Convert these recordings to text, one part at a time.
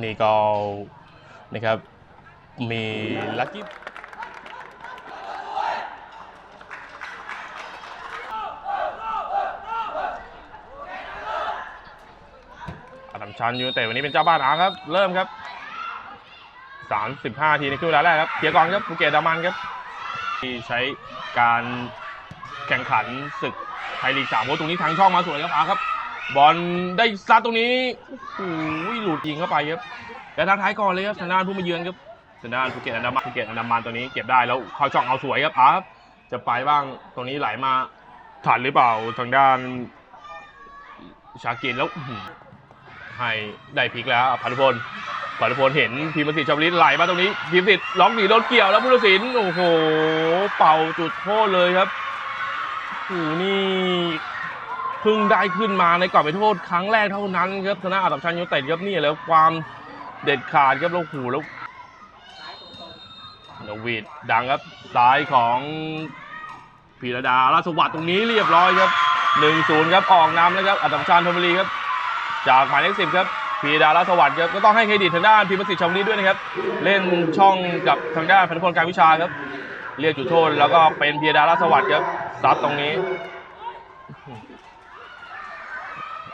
นี่ก็นะครับมีลักกี้อาดัมชันยูไนเต็ดวันนี้เป็นเจ้าบ้านอาครับ เริ่มครับ 35 ทีในครึ่งเวลาแรกครับเคลียร์กอนครับภูเก็ตดามันครับ ที่ใช้การแข่งขันศึกไทยลีกสามโอ้ตรงนี้ทางช่องมาสวยครับอาครับ บอลได้ซัดตรงนี้โอ้โหหลุดยิงเข้าไปครับแต่ทางท้ายก่อนเลยครับทางด้านผู้มาเยือนครับทางด้านภูเก็ตอันดามันภูเก็ตอันดามันตัวนี้เก็บได้แล้วเข้าช่องเอาสวยครับอาครับจะไปบ้างตรงนี้ไหลมาทันหรือเปล่าทางด้าน ชากินแล้วให้ได้พลิกแล้วพันธุพลพันธุพลเห็นพีมสิทธิ์ชาวลิตไหลมาตรงนี้พีมสิทธิ์ล็อกหนีโดนเกี่ยวแล้วผู้ตัดสินโอ้โห เป่าจุดโทษเลยครับโอ้โหนี่ เพิ่งได้ขึ้นมาในกรอบไปโทษครั้งแรกเท่านั้นครับชนะอัดับชันยูไนเต็ดครับนี่แล้วความเด็ดขาดครับแล้วหูแล้วนวีดดังครับซ้ายของพีระดาราชสวัสด์ตรงนี้เรียบร้อยครับ1-0ครับออกนำแล้วครับอัดับชันธนบุรีครับ จากหมายเลขสิบครับพีระดาราสวัสดิ์ครับก็ต้องให้เครดิตทางด้านพิมพ์ประสิทธิ์ชมนี้ด้วยนะครับ เล่นช่องกับทางด้านพันธุ์พลการวิชาครับ เรียกจุดโทษแล้วก็เป็นพีระดาราสวัสดิ์ครับซัดตรงนี้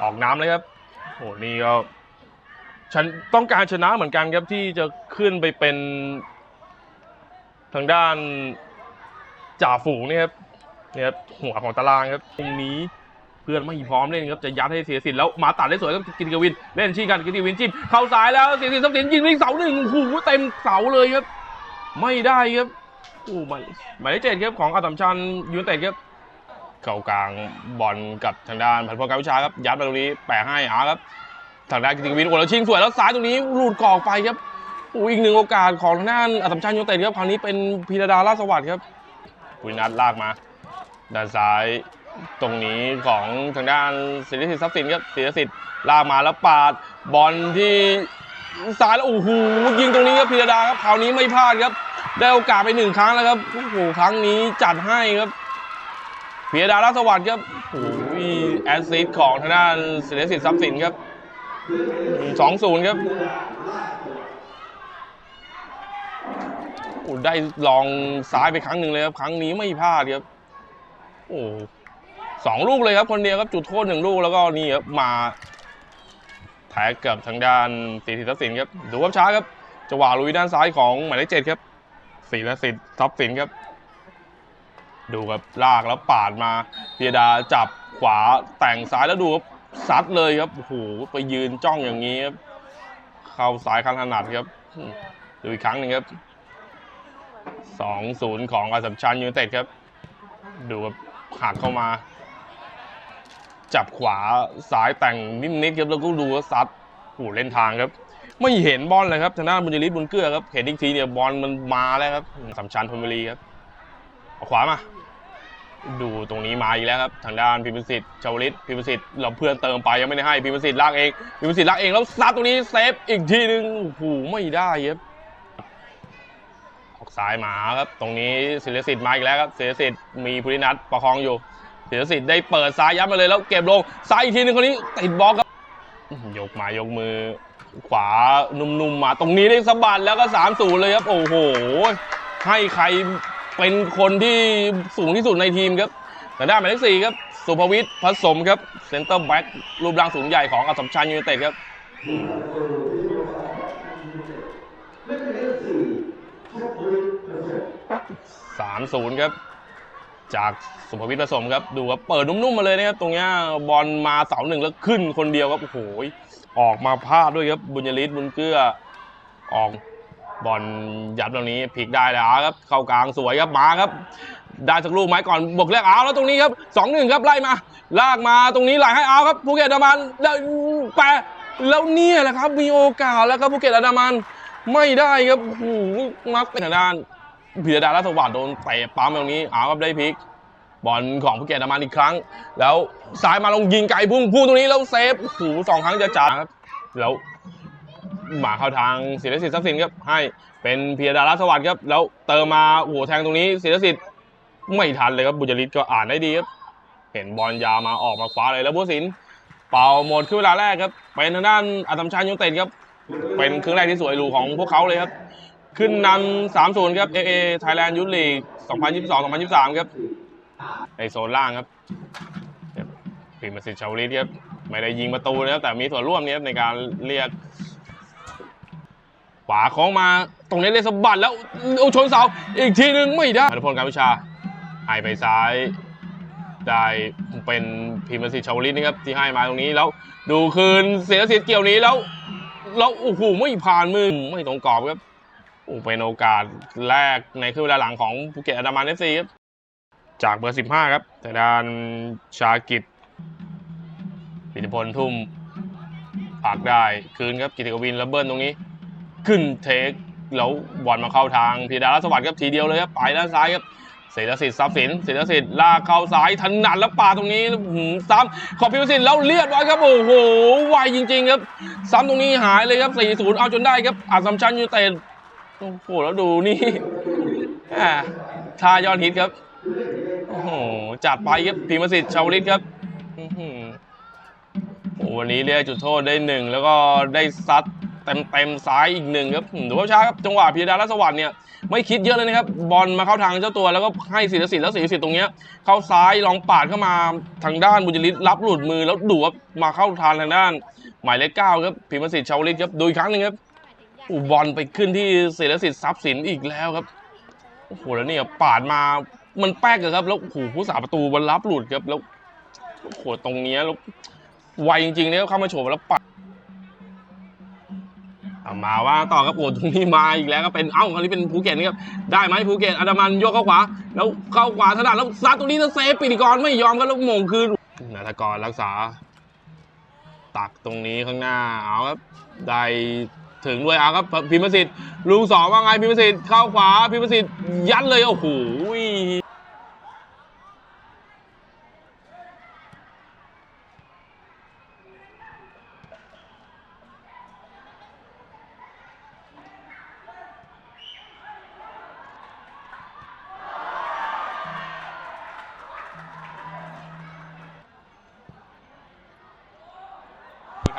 ออกน้ำเลยครับโหนี่ก็ฉันต้องการชนะเหมือนกันครับที่จะขึ้นไปเป็นทางด้านจ่าฝูงนี่ครับเนี่ยครับหัวของตารางครับตรงนี้เพื่อนไม่พร้อมเล่นครับจะยัดให้เสียสิทธิ์แล้วมาตัดได้สวยครับกิติกวิน เล่นชี้กันกิติกวินจิ้มเข้าซ้ายแล้วเสียสิทธิ์ทรัพย์สินยิงลิงเสาหนึ่งโอ้โหเต็มเสาเลยครับ ไม่ได้ครับโอ้หมายหมายเลขเจ็ดครับของอาตัมชันยูนเต็ดครับ เข้ากลางบอลกับทางด้านพันธุ์พลการวิชาครับยัดมาตรงนี้แปะให้อาครับทางด้านกิติวินโอ้แล้วชิงสวยแล้วซ้ายตรงนี้หลุดกรอกไปครับโอ้อีกหนึ่งโอกาสของทางด้านอัมชันยูเต็ดครับคราวนี้เป็นพีรดาราสวัสดิ์ครับปุยนัดลากมาด้านซ้ายตรงนี้ของทางด้านศิริสิทธิ์ทรัพย์สินครับศิริสิทธิ์ลากมาแล้วปาดบอลที่ซ้ายแล้วโอ้โหยิงตรงนี้ครับพีรดาครับคราวนี้ไม่พลาดครับได้โอกาสไปหนึ่งครั้งแล้วครับโอ้โหครั้งนี้จัดให้ครับ เพียดาราสวัสดิ์ครับโอ้ยแอสซิสของทางด้านศิลสิทธิ์ทรัพย์สินครับสองศูนย์ครับโอ้ได้ลองซ้ายไปครั้งหนึ่งเลยครับ ครั้งนี้ไม่พลาดครับ โอ้สองลูกเลยครับคนเดียวครับ จุดโทษหนึ่งลูกแล้วก็นี่ครับมาแท็กกับทางด้านศิลสิทธิ์ทรัพย์สินครับ ดูว่าช้าครับจังหวะลุยด้านซ้ายของหมายเลขเจ็ดครับศิลสิทธิ์ทรัพย์สินครับ ดูครับลากแล้วปาดมาพียดาจับขวาแต่งซ้ายแล้วดูครับซัดเลยครับโอ้โหไปยืนจ้องอย่างนี้ครับเข้าซ้ายข้างถนัดครับดูอีกครั้งหนึ่งครับสองศูนย์ของอาสัมชันยูไนเต็ดครับ ดูครับหักเข้ามา จับขวาซ้ายแต่งนิดๆครับแล้วก็ดูว่าซัดโอ้โหเล่นทางครับไม่เห็นบอลเลยครับทางด้านบุญยริศบุญเกื้อครับ เห็นอีกทีเนี่ยบอลมันมาแล้วครับสัมชันธนบุรีครับ เอาขวามา ดูตรงนี้มาอีกแล้วครับ ทางด้านพิมพ์สิทธิ์ชาวลิตพิมพ์สิทธิ์เราเพื่อนเติมไปยังไม่ได้ให้พิมพ์สิทธิ์ลากเองพิมพ์สิทธิ์ลากเองแล้วซัดตรงนี้เซฟอีกทีหนึ่งโอ้โหไม่ได้ครับออกซ้ายมาครับ ตรงนี้ศิลสิทธิ์มาอีกแล้วครับศิลสิทธิ์มีภูรินัทประคองอยู่ศิลสิทธิ์ได้เปิดซ้ายยัดมาเลยแล้วเก็บลงซ้ายอีกทีหนึงคนนี้ติดบล็อกครับอื้อหือยกมายกมือ ขวานุ่มๆมา ตรงนี้ได้สะบัดแล้วก็3ามศูเลยครับ โอ้โห ให้ใคร เป็นคนที่สูงที่สุดในทีมครับแต่ด้านหมายเลขสี่ครับ สุภวิทย์ผสมครับเซนเตอร์แบ็กรูปร่างสูงใหญ่ของอัสมชัญยูไนเต็ดครับสามศูนย์ครับ จากสุภวิทย์ผสมครับ ดูครับ เปิดนุ่มๆมาเลยนะครับ ตรงเนี้ยบอลมาเสาหนึ่งแล้วขึ้นคนเดียวครับ โอ้โห ออกมาพลาดด้วยครับ บุญยริศบุญเกื้อออก บอลยัดตรงนี้พลิกได้แล้วครับ เข้ากลางสวยครับมาครับ ได้สักลูกไหมก่อนบวกเรียกเอาแล้วตรงนี้ครับสองหนึ่งครับไล่มา ลากมาตรงนี้ไหลให้เอาครับภูเก็ตอันดามันแล้แปะแล้วเนี่ยแหละครับมีโอกาสแล้วครับภูเก็ตอันดามันไม่ได้ครับโอ้มักเป็นทางด้านพิรดาลัสวัสดโดนเตะปั๊มตรงนี้เอาครับได้พลิกบอลของภูเก็ตอันดามันอีกครั้ง แล้วซ้ายมาลงยิงไกลพุ่งพุ่งตรงนี้แล้วเซฟโอ้โหสองครั้งจะจ่าครับแล้ว หมาเข้าทางศิลสิทธิ์ทรัพย์สินครับให้เป็นเพียดาราสวัสดิ์ครับแล้วเติมมาโอ้โหแทงตรงนี้ศิลสิทธิ์ไม่ทันเลยครับบุญยริศก็อ่านได้ดีครับเห็นบอลยาวมาออกมาคว้าเลยแล้วผู้สินเป่าหมดขึ้นเวลาแรกครับเป็นทางด้านอัตมชันยูไนเต็ดครับเป็นครึ่งแรกที่สวยหรูของพวกเขาเลยครับ ขึ้นนำสามศูนย์ครับ AA Thailand Youth League 2022-2023ครับในโซนล่างครับพิมพ์สิทธิ์ชาวลิตครับไม่ได้ยิงประตูนะครับแต่มีส่วนร่วมเนี่ยครับในการเรียก ขวาของมาตรงนี้เลยสะบัดแล้วเอาชนเสาอีกทีนึงไม่ได้อนุพลการวิชาให้ไปซ้ายได้เป็นพิมพ์สิทธิ์ชาวลิตนะครับที่ให้มาตรงนี้แล้วดูคืนเสียสิทธิ์เกี่ยวนี้แล้วแล้วโอ้โหไม่ผ่านมือไม่ตรงกรอบครับโอ้เป็นโอกาสแรกในครึ่งเวลาหลังของภูเก็ตอันดามันเอฟซีครับจากเบอร์ 15 ครับแต่ด้านชากิจปิติพลทุ่มปากได้คืนครับกิติกวินแล้วเบิ้ลตรงนี้ ขึ้นเทคแล้วบอลมาเข้าทางพีดารัสวัสดิ์ครับทีเดียวเลยครับไปด้านซ้ายครับเศรษฐสิทธิ์ทรัพย์สินเศรษฐสิทธิ์ลากเข้าซ้ายถนัดแล้วปาตรงนี้หืมซ้ำขอบพิมพ์สิทธิ์แล้วเรียดบร้อยครับโอ้โหไวจริง ๆ ครับ ซ้ำตรงนี้หายเลยครับ 4-0 เอาจนได้ครับอาสัมชัญยูเต็ดโอ้โหแล้วดูนี่อ่าทายอดฮิตครับโอ้โหจัดไปครับพิมสิทธิ์ชาวลิตครับโอ้โหวันนี้เรียกจุดโทษได้หนึ่งแล้วก็ได้ซัด เต็มเต็มๆซ้ายอีกหนึ่งครับอืมดูภาพช้าครับจังหวะพีดารัสวัสด์เนี่ยไม่คิดเยอะเลยนะครับบอลมาเข้าทางเจ้าตัวแล้วก็ให้ศิลสิทธิ์แล้วศิลสิทธิ์ตรงเนี้ยเข้าซ้ายลองปาดเข้ามาทางด้านบุญจริตรับหลุดมือแล้วดูครับมาเข้าทางทางด้าน หมายเลขเก้าครับพิมพ์สิทธิ์ชาวลิตครับดูอีกครั้งหนึ่งครับอูบอลไปขึ้นที่ศิลสิทธิ์ทรัพย์สินอีกแล้วครับโอ้โหแล้วเนี่ยปาดมามันแป๊กเลยครับ แล้วโอ้โหผู้สาประตูบอลรับหลุดครับแล้วโอ้โหตรงเนี้ยแล้วไวจริงๆเนี่ยเข้ามาโฉบแล้วปาดเอา มาว่าต่อครับโอ้ตรงนี้มาอีกแล้วก็เป็นเอ้าคราวนี้เป็นภูเก็ตนะครับได้ไหมภูเก็ตอันดามันยกเข้าขวา แล้วเข้าขวาถนัดแล้วซัดตรงนี้แล้วเซฟปิติกรไม่ยอมก็แล้วมงคืนนาทกรรักษา ตักตรงนี้ข้างหน้าเอาครับได้ถึงด้วยเอาครับพิมพ์สิทธิ์ลุงสองว่าไงพิมพ์สิทธิ์เข้าขวาพิมพ์สิทธิ์ยัดเลยโอ้โห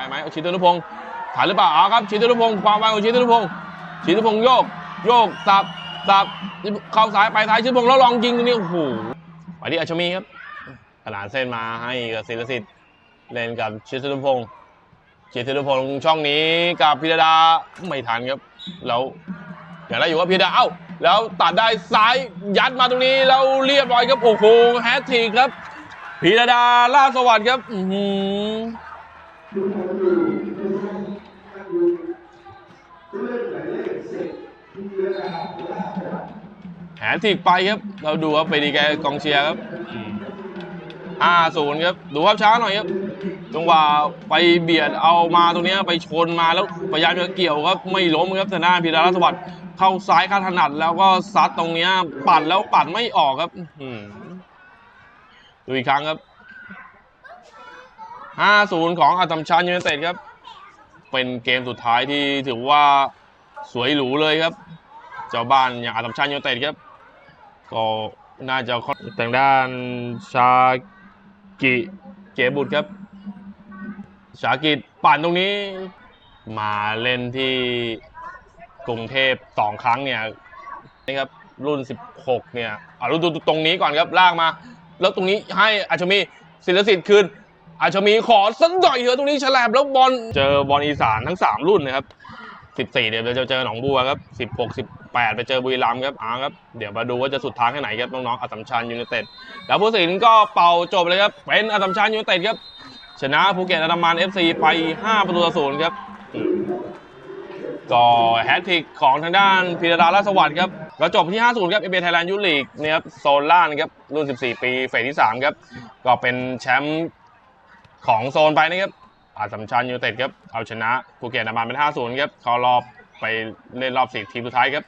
ไหมชิตุนุพงศ์ผ่านหรือเปล่าเอาครับชิตุนุพงศ์ความไวของชิตุนุพงศ์ชิตุนุพงศ์โยก โยกสับสับเข้าซ้ายไปซ้ายชิตุนุพงศ์แล้วลองยิงตรงนี้โอ้โหไปที่อัชมีครับขนานเส้นมาให้กับศิลสิทธิ์เล่นกับชิตุนุพงศ์ชิตุนุพงศ์ช่องนี้กับพิรดาไม่ทันครับแล้วอย่างไรอยู่ว่าพิรดาเอ้าแล้วตัดได้ซ้ายยัดมาตรงนี้แล้วเรียบร้อยครับโอ้โหแฮตทริกครับพิรดาล่าสวัสดิ์ครับ อื้อหือแหนถีกไปครับ เราดูครับไปดีแกกองเชียร์ครับห้าศูนย์ครับ ดูภาพช้าหน่อยครับจังหวะไปเบียดเอามาตรงนี้ไปชนมาแล้วพยายามจะเกี่ยวครับไม่ล้มครับแต่หน้าพีดารัสวัสดิ์เข้าซ้ายข้าถนัด แล้วก็ซัดตรงนี้ปัดแล้วปัดไม่ออกครับ อืดูอีกครั้งครับ ห้าศูนย์ของอาตัมชันยูไนเต็ดครับ เป็นเกมสุดท้ายที่ถือว่าสวยหรูเลยครับ เจ้าบ้านอย่างอาตัมชันยูไนเต็ดครับ ก็น่าจะค่อนทางด้านชากิเกบุตรครับ ชากิปั่นตรงนี้ มาเล่นที่กรุงเทพสองครั้งเนี่ยนี่ครับรุ่น 16 เนี่ยอะรุ่นตรงนี้ก่อนครับลากมา แล้วตรงนี้ให้อาชมีศิลสิทธิ์คืน อาชมีขอสักหน่อยเถอะตรงนี้ฉลบแล้วบอลเจอบอลอีสานทั้ง 3 รุ่นนะครับ14เดี๋ยวจะเจอหนองบัวครับ16 18 ไปเจอบุรีรัมย์ครับอ่าครับเดี๋ยวมาดูว่าจะสุดทางแค่ไหนครับน้องๆอัสสัมชัญยูไนเต็ดแล้วผู้สินก็เป่าจบเลยครับเป็นอัสสัมชัญยูไนเต็ดครับชนะภูเก็ตอันดามัน FC ไป 5 ประตูต่อศูนย์ครับก็แฮตทริกของทางด้านพีรดาราสวัสดิ์ครับก็จบที่ 50 ครับเอเบไทยแลนด์ยูลีกนะครับโซนล่านครับรุ่น 14 ปีเฟสที่ 3 ครับ ก็เป็นแชมป์ ของโซนไปนะครับอาสัมชัญยูเต็ดครับเอาชนะภูเก็ตอันามันเป็น 5-0 ครับเข้ารอบไปเล่นรอบสี่ทีมสุดท้ายครับ